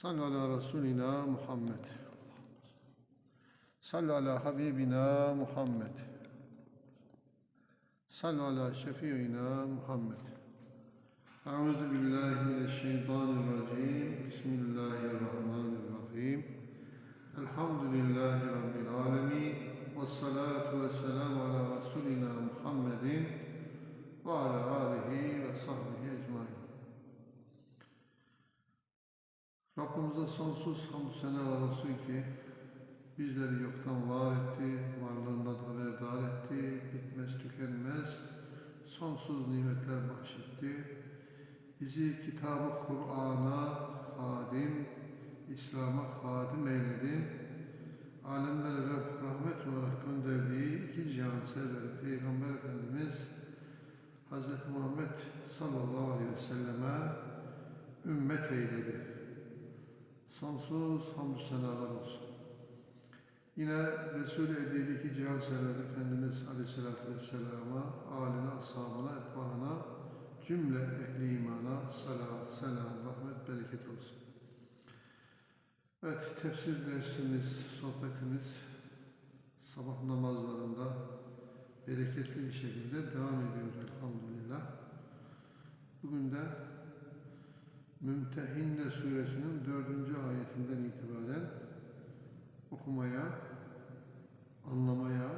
Sallu ala Resulina Muhammed. Sallu ala Habibina Muhammed. Sallu ala Şefiina Muhammed. Euzu billahi mineşşeytanirracim. Bismillahirrahmanirrahim. Elhamdülillahi Rabbil alemin. Ve salatu ve selamu ala Resulina Muhammedin ve ala alihi ve sahbihi Rabbimize sonsuz hamdü senalar olsun ki bizleri yoktan var etti, varlığından haberdar etti, bitmez tükenmez, sonsuz nimetler bahşetti. Bizi kitabı Kur'an'a hadim, İslam'a hadim eyledi. Alemlere rah- rahmet olarak gönderdiği iki cihan serveri Peygamber Efendimiz Hz. Muhammed sallallahu aleyhi ve selleme ümmet eyledi. Sonsuz hamdü senalar olsun. Yine Resul-i Edebi iki cihan sever Efendimiz Aleyhisselatü Vesselam'a, âline, ashabına, etbaına, cümle ehli imana salat, selam, rahmet, bereket olsun. Evet, tefsir dersimiz, sohbetimiz sabah namazlarında bereketli bir şekilde devam ediyor elhamdülillah. Bugün de Mümtehinne suresinin dördüncü ayetinden itibaren okumaya, anlamaya,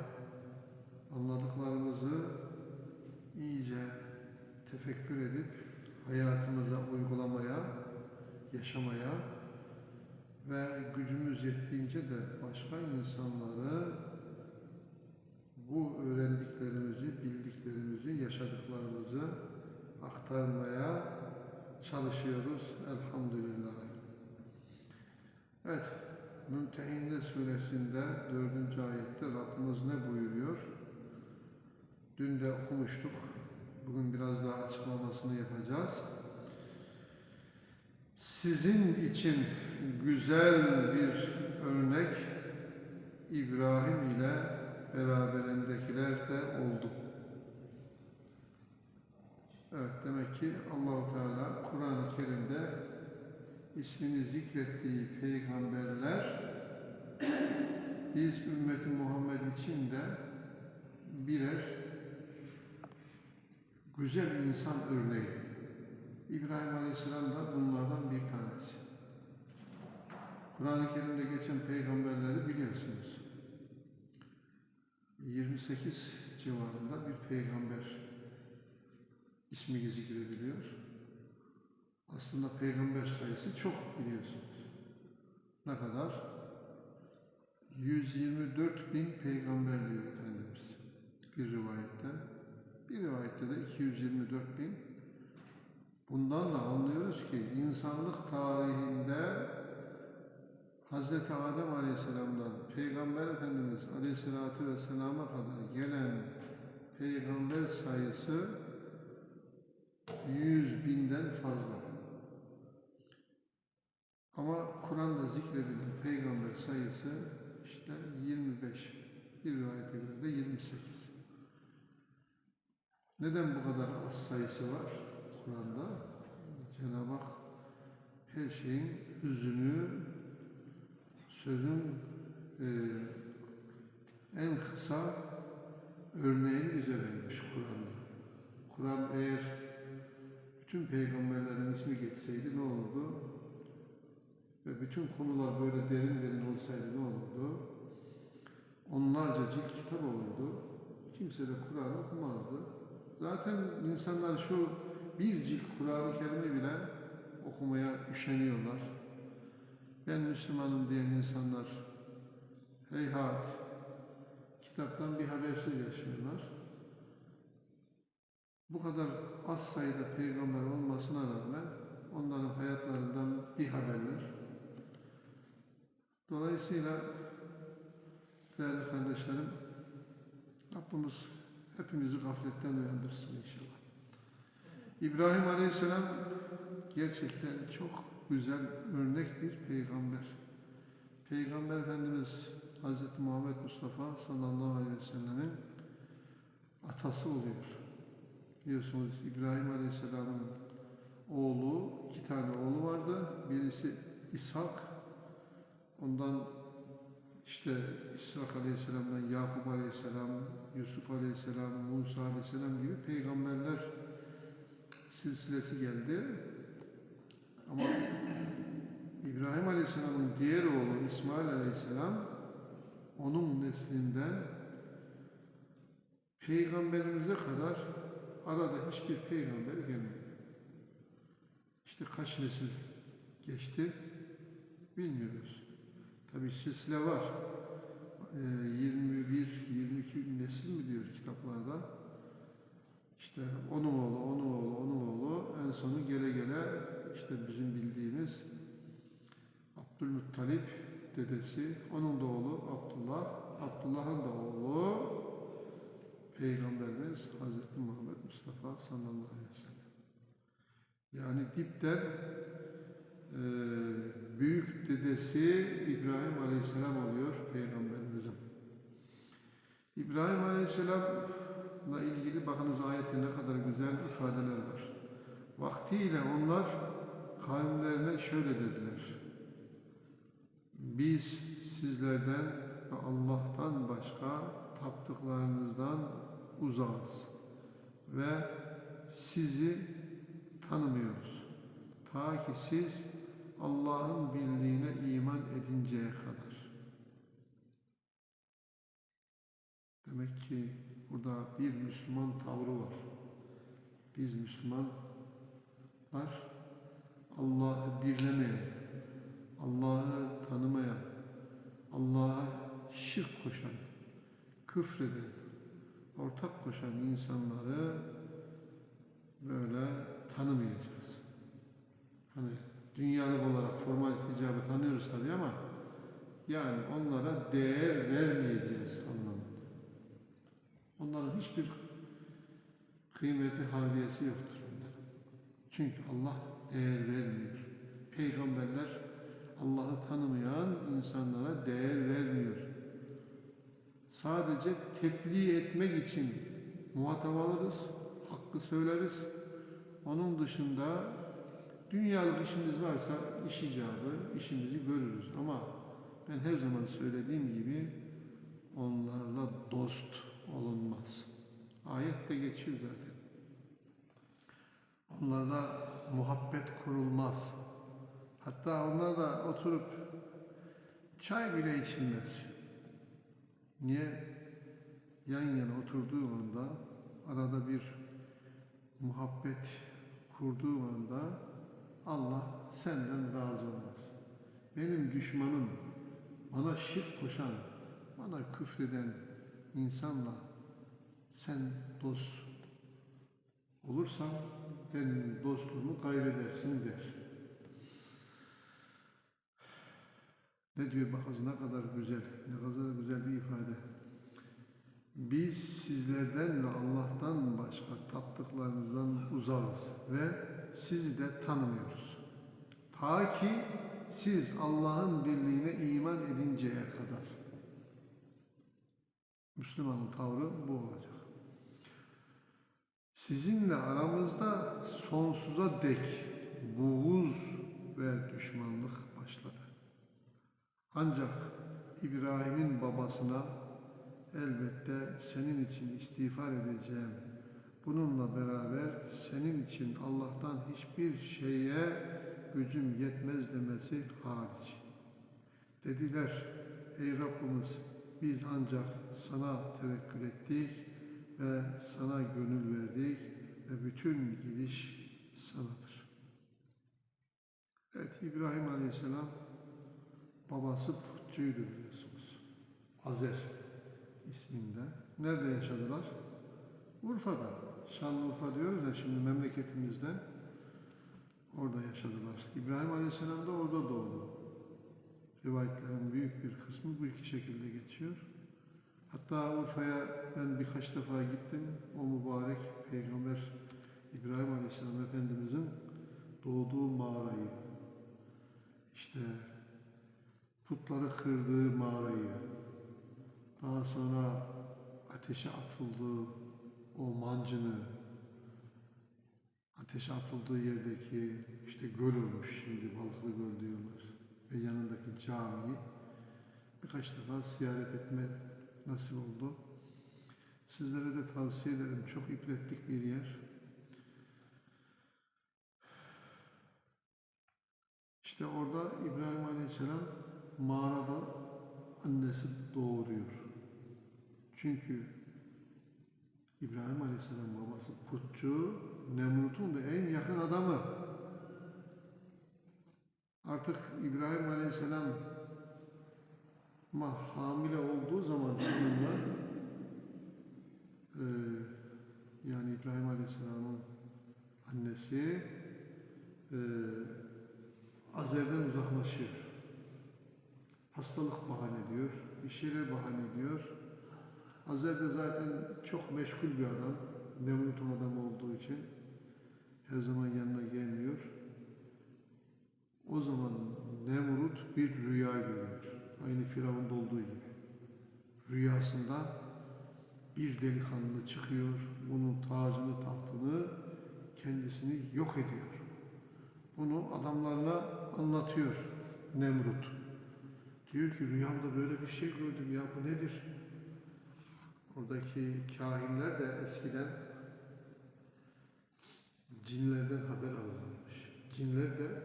anladıklarımızı iyice tefekkür edip hayatımıza uygulamaya, yaşamaya ve gücümüz yettiğince de başka insanları bu öğrendiklerimizi, bildiklerimizi, yaşadıklarımızı aktarmaya çalışıyoruz elhamdülillah. Evet, Mümtehinne suresinde dördüncü ayette Rabbimiz ne buyuruyor? Dün de okumuştuk. Bugün biraz daha açıklamasını yapacağız. Sizin için güzel bir örnek İbrahim ile beraberindekiler de oldu. Evet demek ki Allahu Teala Kur'an-ı Kerim'de ismini zikrettiği peygamberler biz ümmeti Muhammed için de birer güzel insan örneği. İbrahim Aleyhisselam da bunlardan bir tanesi. Kur'an-ı Kerim'de geçen peygamberleri biliyorsunuz. 28 civarında bir peygamber ismi zikrediliyor. Aslında peygamber sayısı çok biliyorsunuz. Ne kadar? 124 bin peygamber diyor Efendimiz bir rivayette. Bir rivayette de 224 bin. Bundan da anlıyoruz ki insanlık tarihinde Hz. Adem Aleyhisselam'dan Peygamber Efendimiz Aleyhisselatü Vesselam'a kadar gelen peygamber sayısı 100 binden fazla. Ama Kur'an'da zikredilen peygamber sayısı işte 25. Bir rivayete göre de 28. Neden bu kadar az sayısı var Kur'an'da? Cenab-ı Hak her şeyin özünü, sözün e, en kısa örneğini bize vermiş Kur'an'da. Kur'an eğer bütün peygamberlerin ismi geçseydi ne olurdu? Ve bütün konular böyle derin derin olsaydı ne olurdu? Onlarca cilt kitap olurdu. Kimse de Kur'an okumazdı. Zaten insanlar şu bir cilt Kur'an-ı Kerim'i bile okumaya üşeniyorlar. Ben Müslümanım diyen insanlar heyhat kitaptan bir habersiz yaşıyorlar. Bu kadar az sayıda peygamber olmasına rağmen onların hayatlarından bir haberler. Dolayısıyla değerli kardeşlerim Rabbimiz hepimizi gafletten uyandırsın inşallah. İbrahim Aleyhisselam gerçekten çok güzel örnek bir peygamber. Peygamber Efendimiz Hz. Muhammed Mustafa sallallahu aleyhi ve sellemin atası oluyor. Biliyorsunuz İbrahim Aleyhisselam'ın oğlu, iki tane oğlu vardı. Birisi İshak, ondan işte İshak Aleyhisselam'dan Yakup Aleyhisselam, Yusuf Aleyhisselam, Musa Aleyhisselam gibi peygamberler silsilesi geldi. Ama İbrahim Aleyhisselam'ın diğer oğlu İsmail Aleyhisselam onun neslinden peygamberimize kadar arada hiçbir peygamber gelmedi. İşte kaç nesil geçti bilmiyoruz. Tabi silsile var. Ee, 21, 22 nesil mi diyor kitaplarda. İşte onun oğlu, onun oğlu, onun oğlu en sonu gele gele işte bizim bildiğimiz Abdülmuttalip dedesi, onun da oğlu Abdullah, Abdullah'ın da oğlu Peygamberimiz Hazreti Muhammed Mustafa sallallahu aleyhi ve sellem. Yani dipten eee, büyük dedesi İbrahim Aleyhisselam oluyor Peygamberimizin. İbrahim Aleyhisselam'la ilgili bakınız ayette ne kadar güzel ifadeler var. Vaktiyle onlar kavimlerine şöyle dediler. Biz sizlerden ve Allah'tan başka taptıklarınızdan uzağız ve sizi tanımıyoruz. Ta ki siz Allah'ın birliğine iman edinceye kadar. Demek ki burada bir Müslüman tavrı var. Biz Müslümanlar Allah'ı birlemeyen, Allah'ı tanımayan, Allah'a şirk koşan, küfreden, ortak koşan insanları böyle tanımayacağız. Hani dünyalık olarak formal icabı tanıyoruz tabii ama yani onlara değer vermeyeceğiz anlamında. Onların hiçbir kıymeti harbiyesi yoktur onların. Çünkü Allah değer vermiyor. Peygamberler Allah'ı tanımayan insanlara değer vermiyor. Sadece tebliğ etmek için muhatap alırız, hakkı söyleriz. Onun dışında dünyalık işimiz varsa iş icabı, işimizi görürüz. Ama ben her zaman söylediğim gibi onlarla dost olunmaz. Ayette geçiyor zaten. Onlarla muhabbet kurulmaz. Hatta onlarla oturup çay bile içilmez. Niye? Yan yana oturduğum anda arada bir muhabbet kurduğum anda Allah senden razı olmaz. Benim düşmanım, bana şirk koşan, bana küfreden insanla sen dost olursan benim dostluğumu kaybedersin der. Ne diyor bakınız ne kadar güzel, ne kadar güzel bir ifade. Biz sizlerden ve Allah'tan başka taptıklarınızdan uzağız ve sizi de tanımıyoruz. Ta ki siz Allah'ın birliğine iman edinceye kadar. Müslümanın tavrı bu olacak. Sizinle aramızda sonsuza dek buğuz ve düşmanlık başladı. Ancak İbrahim'in babasına elbette senin için istiğfar edeceğim. Bununla beraber senin için Allah'tan hiçbir şeye gücüm yetmez demesi hariç. Dediler, ey Rabbimiz biz ancak sana tevekkül ettik ve sana gönül verdik ve bütün gidiş sanadır. Evet İbrahim Aleyhisselam babası putçuydu biliyorsunuz. Azer isminde. Nerede yaşadılar? Urfa'da. Şanlıurfa diyoruz ya şimdi memleketimizde. Orada yaşadılar. İbrahim Aleyhisselam da orada doğdu. Rivayetlerin büyük bir kısmı bu iki şekilde geçiyor. Hatta Urfa'ya ben birkaç defa gittim. O mübarek Peygamber İbrahim Aleyhisselam Efendimizin doğduğu mağarayı, işte putları kırdığı mağarayı, daha sonra ateşe atıldığı o mancını, ateşe atıldığı yerdeki işte göl olmuş şimdi balıklı göl diyorlar. camiyi birkaç defa ziyaret etme nasip oldu. Sizlere de tavsiye ederim. Çok ibretlik bir yer. İşte orada İbrahim Aleyhisselam mağarada annesi doğuruyor. Çünkü İbrahim Aleyhisselam babası putçu, Nemrut'un da en yakın adamı. Artık İbrahim Aleyhisselam ma hamile olduğu zaman onunla eee, yani İbrahim Aleyhisselam'ın annesi eee Azer'den uzaklaşıyor. Hastalık bahane ediyor, bir şeyler bahane ediyor. Azer de zaten çok meşgul bir adam, Nemrut'un adamı olduğu için her zaman yanına gelmiyor. O zaman Nemrut bir rüya görüyor. Aynı Firavun'da olduğu gibi. Rüyasında bir delikanlı çıkıyor, onun tacını, tahtını, kendisini yok ediyor. Bunu adamlarına anlatıyor Nemrut. Diyor ki rüyamda böyle bir şey gördüm ya bu nedir? Oradaki kahinler de eskiden cinlerden haber alırlarmış. Cinler de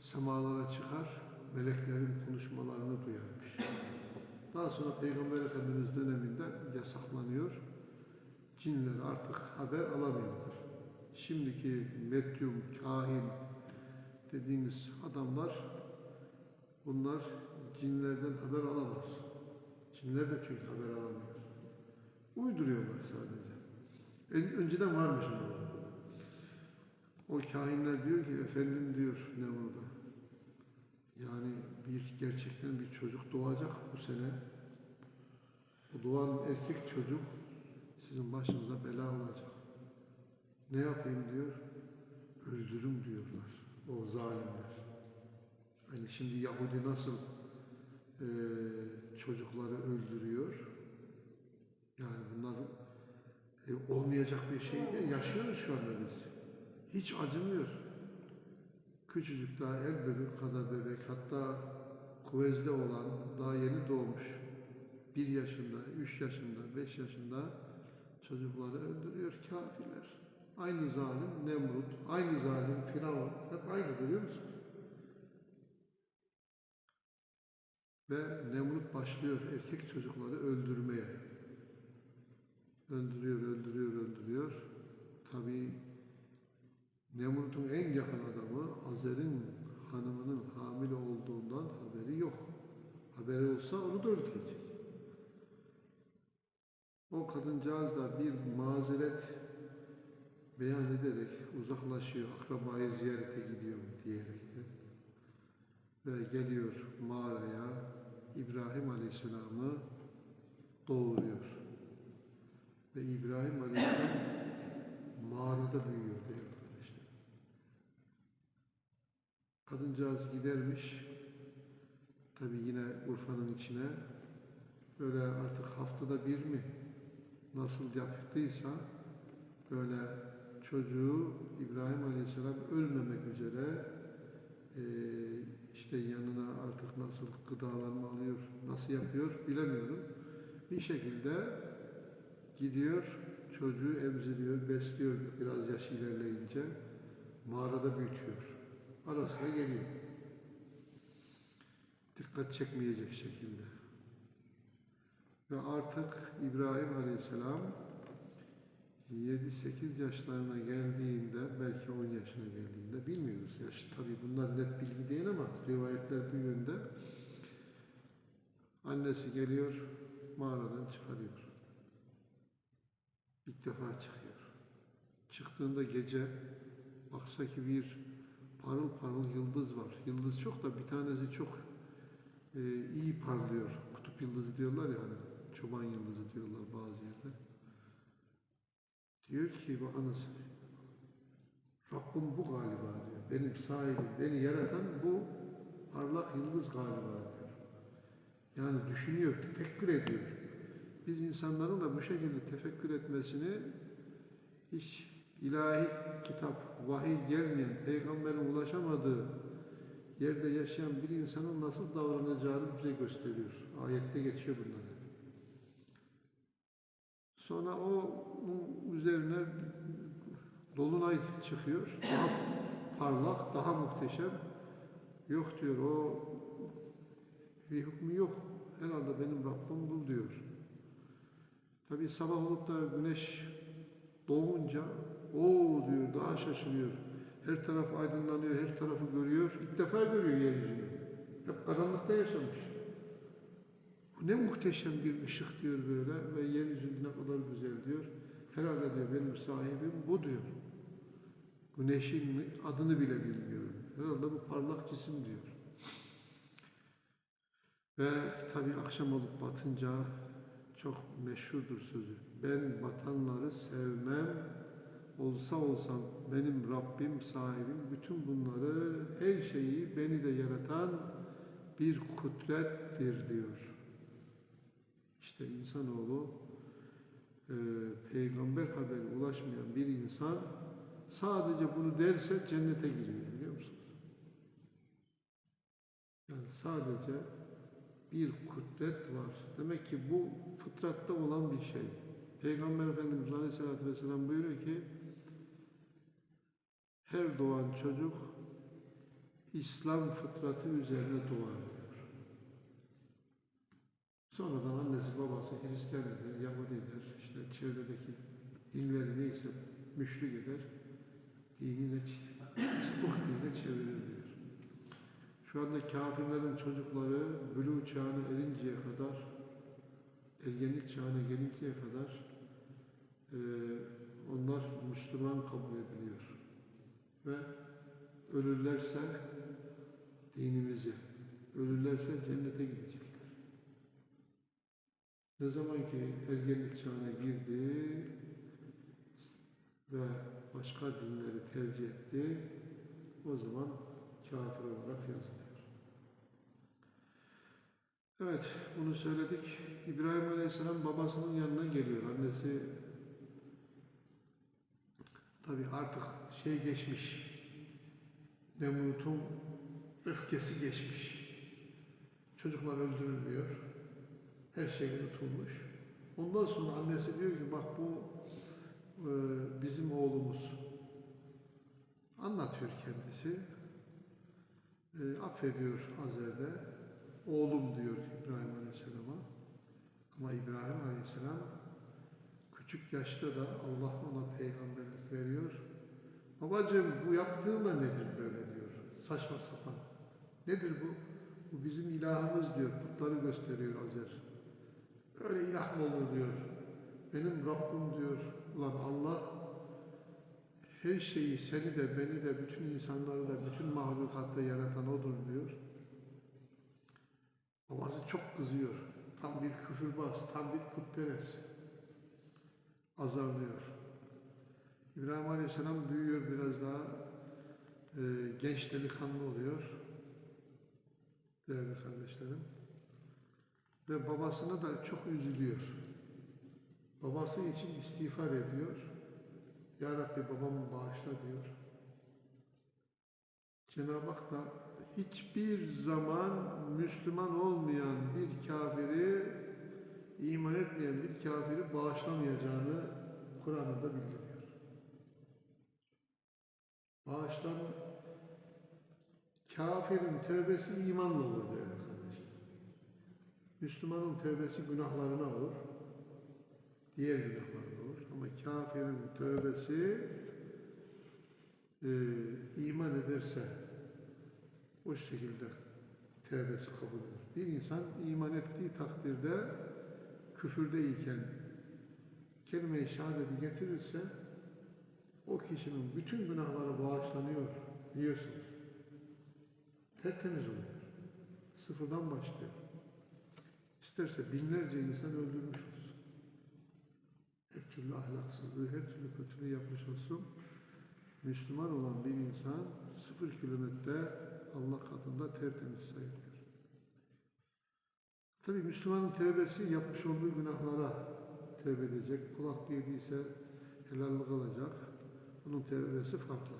semalara çıkar, meleklerin konuşmalarını duyarmış. Daha sonra Peygamber Efendimiz döneminde yasaklanıyor. Cinler artık haber alamıyorlar. Şimdiki medyum, kahin dediğimiz adamlar bunlar cinlerden haber alamaz. Cinler de çünkü haber alamıyor. Uyduruyorlar sadece. En, önceden varmış ama. O kahinler diyor ki efendim diyor Nemrut'a. Yani bir gerçekten bir çocuk doğacak bu sene. O doğan erkek çocuk sizin başınıza bela olacak. Ne yapayım diyor? Öldürüm diyorlar o zalimler. Hani şimdi Yahudi nasıl eee, çocukları öldürüyor? Yani bunlar e, olmayacak bir şey değil. Yaşıyoruz şu anda biz. Hiç acımıyor. Küçücük daha el bebek kadar bebek hatta kuvvezde olan daha yeni doğmuş bir yaşında, üç yaşında, beş yaşında çocukları öldürüyor kafirler. Aynı zalim Nemrut, aynı zalim Firavun hep aynı görüyor musun? Ve Nemrut başlıyor erkek çocukları öldürmeye. Öldürüyor, öldürüyor, öldürüyor. Tabii Nemrut'un en yakın adamı Azer'in hanımının hamile olduğundan haberi yok. Haberi olsa onu da öldürecek. O kadıncağız da bir mazeret beyan ederek uzaklaşıyor, akrabayı ziyarete gidiyorum diyerekten. Ve geliyor mağaraya, İbrahim Aleyhisselam'ı doğuruyor. Ve İbrahim Aleyhisselam mağarada büyüyor değerli arkadaşlar. Kadıncağız gidermiş, tabi yine Urfa'nın içine, böyle artık haftada bir mi nasıl yaptıysa, böyle çocuğu İbrahim Aleyhisselam ölmemek üzere eee, işte yanına artık nasıl gıdalanma alıyor, nasıl yapıyor bilemiyorum. Bir şekilde gidiyor, çocuğu emziriyor, besliyor biraz yaş ilerleyince. Mağarada büyütüyor. Ara sıra geliyor. Dikkat çekmeyecek şekilde. Ve artık İbrahim Aleyhisselam 7-8 yaşlarına geldiğinde, belki 10 yaşına geldiğinde bilmiyoruz. Yaş tabii bunlar net bilgi değil ama rivayetler bu yönde. Annesi geliyor, mağaradan çıkarıyor. İlk defa çıkıyor. Çıktığında gece baksa ki bir parıl parıl yıldız var. Yıldız çok da bir tanesi çok e, iyi parlıyor. Kutup yıldızı diyorlar ya hani. Çoban yıldızı diyorlar bazı yerde. Diyor ki bakınız Rabbim bu galiba diyor. Benim sahibim, beni yaratan bu parlak yıldız galiba diyor. Yani düşünüyor, tefekkür ediyor. Biz insanların da bu şekilde tefekkür etmesini hiç ilahi kitap, vahiy gelmeyen, peygamberin ulaşamadığı yerde yaşayan bir insanın nasıl davranacağını bize gösteriyor. Ayette geçiyor bunlar. Sonra o üzerine dolunay çıkıyor. Daha parlak, daha muhteşem. Yok diyor o bir hükmü yok. Herhalde benim Rabbim bu diyor. Tabi sabah olup da güneş doğunca o diyor daha şaşırıyor. Her taraf aydınlanıyor, her tarafı görüyor. İlk defa görüyor yeryüzünü. Hep karanlıkta yaşamış. Ne muhteşem bir ışık diyor böyle ve yeryüzü ne kadar güzel diyor. Herhalde diyor benim sahibim bu diyor. Güneşin adını bile bilmiyorum. Herhalde bu parlak cisim diyor. Ve tabi akşam olup batınca çok meşhurdur sözü. Ben batanları sevmem, olsa olsam benim Rabbim sahibim bütün bunları, her şeyi beni de yaratan bir kudrettir diyor. İşte insanoğlu e, peygamber haberi ulaşmayan bir insan sadece bunu derse cennete giriyor biliyor musunuz? Yani sadece bir kudret var. Demek ki bu fıtratta olan bir şey. Peygamber Efendimiz Aleyhisselatü Vesselam buyuruyor ki her doğan çocuk İslam fıtratı üzerine doğar. Sonradan annesi babası Hristiyan eder, Yahudi eder, işte çevredeki dinleri neyse müşrik eder, dinine, çıkık dinine çevirir diyor. Şu anda kafirlerin çocukları bülü çağına erinceye kadar, ergenlik çağına gelinceye kadar eee, onlar Müslüman kabul ediliyor. Ve ölürlerse dinimize, ölürlerse cennete gidecekler. Ne zaman ki ergenlik çağına girdi ve başka dinleri tercih etti, o zaman kafir olarak yazılıyor. Evet, bunu söyledik. İbrahim Aleyhisselam babasının yanına geliyor. Annesi tabi artık şey geçmiş. Nemrut'un öfkesi geçmiş. Çocuklar öldürülmüyor. Her şey unutulmuş. Ondan sonra annesi diyor ki bak bu e, bizim oğlumuz. Anlatıyor kendisi. E, affediyor Azer'de. Oğlum diyor İbrahim Aleyhisselam'a. Ama İbrahim Aleyhisselam küçük yaşta da Allah ona peygamberlik veriyor. Babacığım bu yaptığın da nedir böyle diyor. Saçma sapan. Nedir bu? Bu bizim ilahımız diyor. Putları gösteriyor Azer. Öyle ilah mı olur diyor. Benim Rabbim diyor. Ulan Allah her şeyi seni de beni de bütün insanları da bütün mahlukatta yaratan odur diyor. Babası çok kızıyor. Tam bir küfürbaz, tam bir putperest. Azarlıyor. İbrahim Aleyhisselam büyüyor biraz daha e, genç delikanlı oluyor. Değerli kardeşlerim. Ve babasına da çok üzülüyor. Babası için istiğfar ediyor. Ya Rabbi babamı bağışla diyor. Cenab-ı Hak da hiçbir zaman Müslüman olmayan bir kafiri, iman etmeyen bir kafiri bağışlamayacağını Kur'an'da bildiriyor. Bağışlan kafirin tövbesi imanla olur kardeşler. Müslümanın tövbesi günahlarına olur. Diğer günahlarına olur. Ama kafirin tövbesi e, iman ederse o şekilde tövbesi kabul edilir. Bir insan iman ettiği takdirde küfürdeyken kelime-i şehadeti getirirse o kişinin bütün günahları bağışlanıyor biliyorsunuz. Tertemiz oluyor. Sıfırdan başlıyor. İsterse binlerce insan öldürmüş olsun. Her türlü ahlaksızlığı, her türlü kötülüğü yapmış olsun. Müslüman olan bir insan sıfır kilometre Allah katında tertemiz sayılıyor. Tabi Müslümanın tevbesi yapmış olduğu günahlara tevbe edecek. Kulak yediyse helallik alacak. Bunun tevbesi farklı.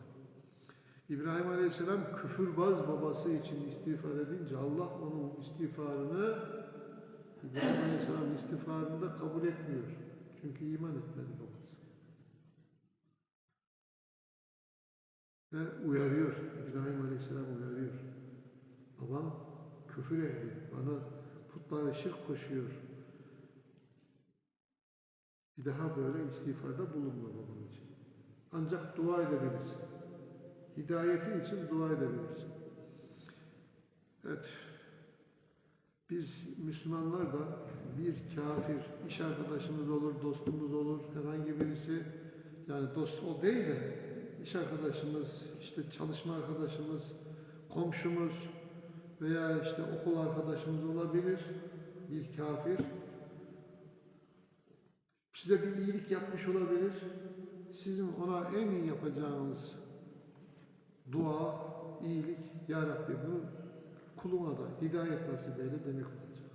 İbrahim Aleyhisselam küfürbaz babası için istiğfar edince Allah onun istiğfarını İbrahim Aleyhisselam istiğfarını da kabul etmiyor. Çünkü iman etmedi babası. Ve uyarıyor. İbrahim Aleyhisselam uyarıyor. Babam küfür ehli. Bana putlara şirk koşuyor. Bir daha böyle istiğfarda bulunma babam için. Ancak dua edebilirsin. Hidayeti için dua edebilirsin. Evet. Biz Müslümanlar da bir kafir, iş arkadaşımız olur, dostumuz olur, herhangi birisi, yani dost o değil de iş arkadaşımız, işte çalışma arkadaşımız, komşumuz veya işte okul arkadaşımız olabilir, bir kafir. Size bir iyilik yapmış olabilir. Sizin ona en iyi yapacağınız dua, iyilik, Ya Rabbi bunu kuluna da hidayet nasip eyle demek olacak.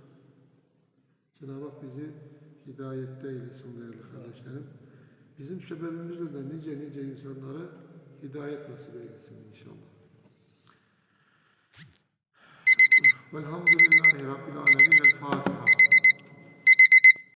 Cenab-ı Hak bizi hidayette eylesin değerli kardeşlerim. Bizim sebebimizle de nice nice insanlara hidayet nasip eylesin inşallah. Velhamdülillahi Rabbil Alemin. El Fatiha.